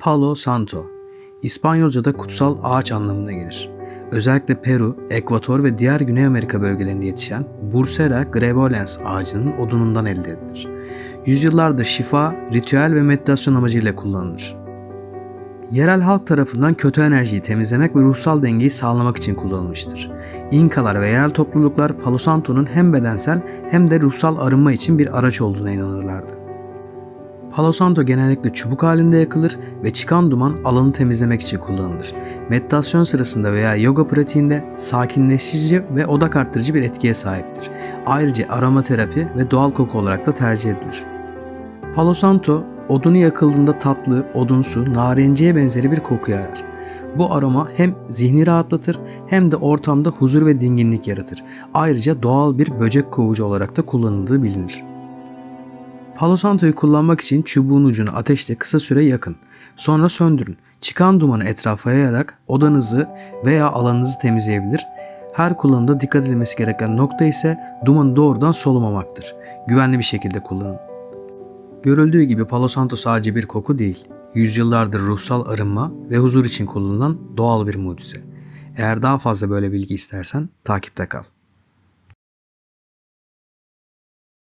Palo Santo, İspanyolca'da kutsal ağaç anlamına gelir. Özellikle Peru, Ekvator ve diğer Güney Amerika bölgelerinde yetişen Bursera grevolens ağacının odunundan elde edilir. Yüzyıllardır şifa, ritüel ve meditasyon amacıyla kullanılır. Yerel halk tarafından kötü enerjiyi temizlemek ve ruhsal dengeyi sağlamak için kullanılmıştır. İnkalar ve yerel topluluklar Palo Santo'nun hem bedensel hem de ruhsal arınma için bir araç olduğuna inanırlardı. Palo Santo genellikle çubuk halinde yakılır ve çıkan duman alanı temizlemek için kullanılır. Meditasyon sırasında veya yoga pratiğinde sakinleştirici ve odak arttırıcı bir etkiye sahiptir. Ayrıca aromaterapi ve doğal koku olarak da tercih edilir. Palo Santo, odunu yakıldığında tatlı, odunsu, narenciye benzeri bir koku yarar. Bu aroma hem zihni rahatlatır hem de ortamda huzur ve dinginlik yaratır. Ayrıca doğal bir böcek kovucu olarak da kullanıldığı bilinir. Palo Santo'yu kullanmak için çubuğun ucunu ateşte kısa süre yakın. Sonra söndürün. Çıkan dumanı etrafa yayarak odanızı veya alanınızı temizleyebilir. Her kullanımda dikkat edilmesi gereken nokta ise dumanı doğrudan solumamaktır. Güvenli bir şekilde kullanın. Görüldüğü gibi Palo Santo sadece bir koku değil, yüzyıllardır ruhsal arınma ve huzur için kullanılan doğal bir mucize. Eğer daha fazla böyle bilgi istersen takipte kal.